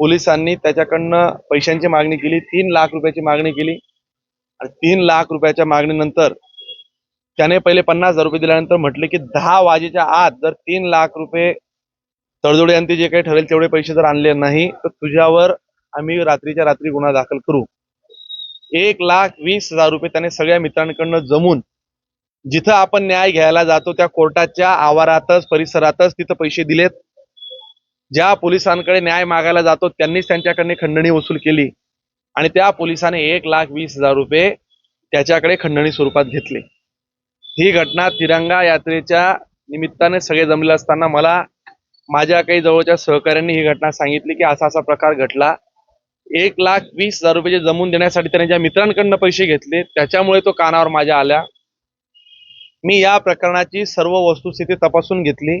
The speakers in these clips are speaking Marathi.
पोलिसांनी त्याच्याकडनं पैशांची मागणी केली तीन लाख रुपयाची मागणी केली. आणि तीन लाख रुपयाच्या मागणीनंतर त्याने पहिले पन्नास हजार रुपये दिल्यानंतर म्हटले की दहा वाजेच्या आत जर तीन लाख रुपये तडजोडी जे काही ठरेल तेवढे पैसे जर आणले नाही तर तुझ्यावर आम्ही रात्रीच्या रात्री गुन्हा दाखल करू. एक लाख वीस हजार रुपये त्याने सगळ्या मित्रांकडनं जमून जिथं आपण न्याय घ्यायला जातो त्या कोर्टाच्या आवारातच परिसरातच तिथं पैसे दिलेत. ज्या पोलिसांकडे न्याय मागायला जातो त्यांनीच त्यांच्याकडे खंडणी वसूल केली. आणि त्या पोलिसाने एक लाख वीस हजार रुपये त्याच्याकडे खंडणी स्वरूपात घेतले. ही घटना तिरंगा यात्रेच्या निमित्ताने सगळे जमले असताना मला माझ्या काही जवळच्या सहकाऱ्यांनी ही घटना सांगितली की असा असा प्रकार घडला. एक लाख वीस हजार रुपये जमून देण्यासाठी त्याने ज्या मित्रांकडनं पैसे घेतले त्याच्यामुळे तो कानावर माझ्या आल्या. मी या प्रकरणाची सर्व वस्तुस्थिती तपासून घेतली.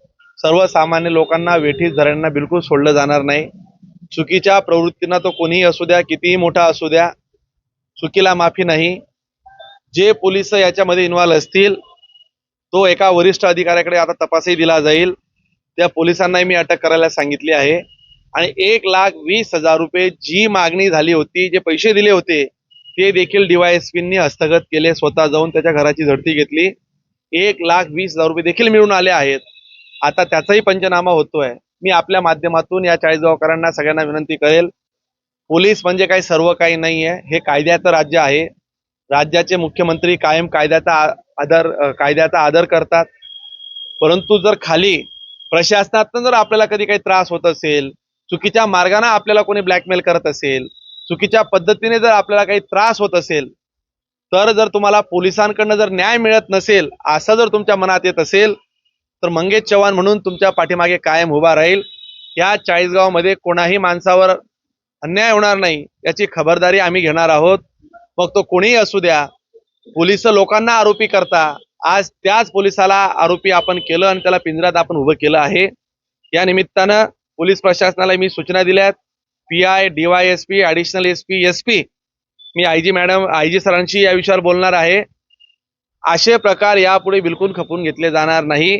सर्वसामान्य लोकांना वेठीस धरण्यांना बिलकुल सोडलं जाणार नाही. चुकीच्या प्रवृत्तींना तो कोणीही असू द्या कितीही मोठा असू द्या चुकीला माफी नाही. जे पोलीस याच्यामध्ये इन्व्हॉल्व असतील तो एका वरिष्ठ अधिकाऱ्याकडे आता तपासही दिला जाईल. त्या पोलिसांनाही मी अटक करायला सांगितली आहे. आणि एक लाख वीस हजार रुपये जी मागणी झाली होती जे पैसे दिले होते ते देखील डीवायएसपींनी हस्तगत केले स्वतः जाऊन त्याच्या घराची झडती घेतली. एक लाख वीस हजार रुपये देखील मिळून आले आहेत. आता त्याचाही पंचनामा होतोय. मी आपल्या माध्यमातून या चाळीसगावकरांना सगळ्यांना विनंती करेल. पोलीस म्हणजे काही सर्व काही नाही आहे हे कायद्याचं राज्य आहे. राज्याचे मुख्यमंत्री कायम कायद्याचा आदर कायद्याचा आदर करतात. परंतु जर खाली प्रशासनात जर आपल्याला कधी काही त्रास होत असेल चुकीच्या मार्गाने आपल्याला कोणी ब्लॅकमेल करत असेल चुकीच्या पद्धतीने जर आपल्याला काही त्रास होत असेल तर जर तुम्हाला पोलिसांकडनं जर न्याय मिळत नसेल असं जर तुमच्या मनात येत असेल तर मंगेश चव्हाण म्हणून तुमच्या पाठीमागे कायम उभा राहील. या चाळीसगावमध्ये कोणाही माणसावर अन्याय होणार नाही याची खबरदारी आम्ही घेणार आहोत. मग तो कोणीही असू द्या पोलीस लोकांना आरोपी करता आज त्याच पोलिसाला आरोपी आपण केलं आणि त्याला पिंजऱ्यात आपण उभं केलं आहे. या निमित्तानं पोलीस प्रशासनाला मी सूचना दिल्यात. P I DYSP additional S P S P me I G madam I G सरांशी या विषयावर बोलणार आहे. असे प्रकार यापुढे बिलकुल खपून घेतले जाणार नाही.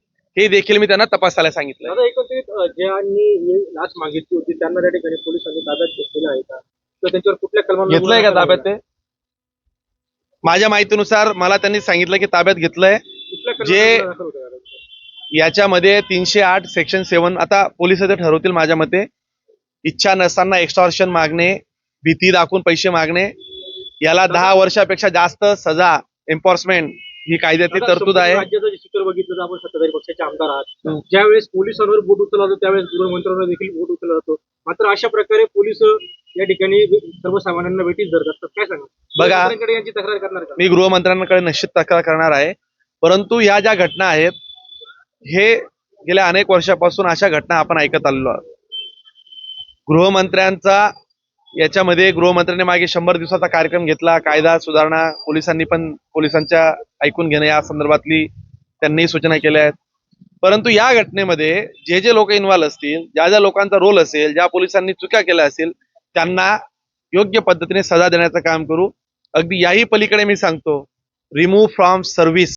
हे देखील मी त्यांना तपासायला सांगितलं एकत्रित ज्यांनी लाच मागितली होती त्यांना त्या ठिकाणी पोलिसांनी ताब्यात घेतलेलं आहे का? तर त्यांच्यावर कुठल्या कलमांना घेतलंय का ताब्यात ते? माझ्या माहितीनुसार मला त्यांनी सांगितलं की ताब्यात घेतलंय. जे-? याच्यामध्ये तीनशे आठ सेक्शन सेवन आता पोलीस ते ठरवतील माझ्या मते. इच्छा नसताना एक्स्टॉर्शन मागणे भीती दाखवून पैसे मागणे. याला दहा वर्षापेक्षा जास्त सजा एन्फोर्समेंट ही कायद्यातली तरतूद आहे. राज्याचं जे चित्र बघितलं तर आपण सत्ताधारी पक्षाचे आमदार आहात. ज्यावेळेस पोलिसांवर बोट उचलला जातो त्यावेळेस गृहमंत्र्यांवर देखील बोट उचलला जातो. मात्र अशा प्रकारे पोलीस या ठिकाणी सर्वसामान्यांना भेटीस धरत असतात. काय सांगा बघा. यांची तक्रार करणार मी गृहमंत्र्यांकडे निश्चित तक्रार करणार आहे. परंतु ह्या ज्या घटना आहेत हे गेल्या अनेक वर्षापासून अशा घटना आपण ऐकत आलेलो आहोत. गृहमंत्र्यांचा याच्यामध्ये गृहमंत्र्यांनी मागे शंभर दिवसाचा कार्यक्रम घेतला कायदा सुधारणा पोलिसांनी पण पोलिसांच्या ऐकून घेणं या संदर्भातली त्यांनी सूचना केल्या आहेत. परंतु या घटनेमध्ये जे जे लोक इन्व्हॉल्व्ह असतील ज्या ज्या लोकांचा रोल असेल ज्या पोलिसांनी चुक्या केल्या असतील त्यांना योग्य पद्धतीने सजा देण्याचं काम करू. अगदी याही पलीकडे मी सांगतो रिमूव्ह फ्रॉम सर्व्हिस